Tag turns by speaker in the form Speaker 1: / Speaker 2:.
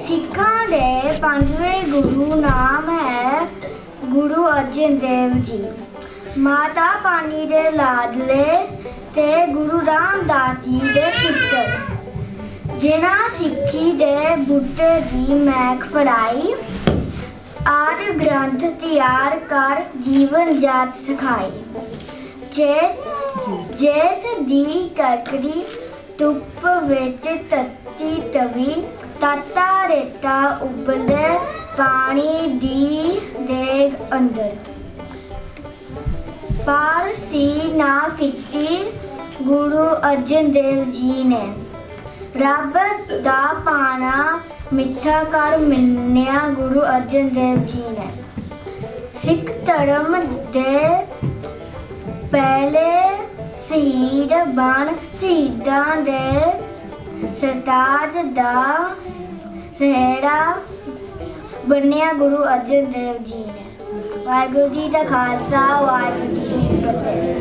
Speaker 1: ਸਿੱਖਾਂ ਦੇ ਪੰਜਵੇਂ ਗੁਰੂ ਨਾਮ ਹੈ ਗੁਰੂ ਅਰਜਨ ਦੇਵ ਜੀ। ਮਾਤਾ ਪਾਣੀ ਦੇ ਲਾਡਲੇ ਤੇ ਗੁਰੂ ਰਾਮਦਾਸ ਜੀ ਦੇ ਪੁੱਤਰ। ਜਿਨ੍ਹਾਂ ਸਿੱਖੀ ਦੇ ਬੁੱਢੇ ਦੀ ਮਹਿਕ ਫੜਾਈ, ਆਦ ਗ੍ਰੰਥ ਤਿਆਰ ਕਰ ਜੀਵਨ ਜਾਤ ਸਿਖਾਈ। ਜੇਤ ਜੇਤ ਦੀ ਕਰਕਰੀ ਧੁੱਪ ਵਿੱਚ ਤੱਤੀ ਤਵੀ, ਤਤਾ ਰੇਤਾ ਉਬਲੇ ਪਾਣੀ ਦੀ ਦੇਗ ਅੰਦਰ। ਪਾਰਸੀ ਨਾ ਕੀਤੀ ਗੁਰੂ ਅਰਜਨ ਦੇਵ ਜੀ ਨੇ। ਰੱਬ ਦਾ ਪਾਣਾ ਮਿੱਠਾ ਕਰ ਮੰਨਿਆ ਗੁਰੂ ਅਰਜਨ ਦੇਵ ਜੀ ਨੇ ਸਿੱਖ ਧਰਮ ਦੇ ਪਹਿਲੇ ਸ਼ਹੀਦ ਬਣ ਸ਼ਹੀਦਾਂ ਦੇ ਸਰਤਾਜ ਦਾ ਸਹਿਰਾ ਬੰਨਿਆ ਗੁਰੂ ਅਰਜਨ ਦੇਵ ਜੀ ਨੇ ਵਾਹਿਗੁਰੂ ਜੀ ਦਾ ਖਾਲਸਾ ਵਾਹਿਗੁਰੂ ਜੀ ਕੀ ਫਤਿਹ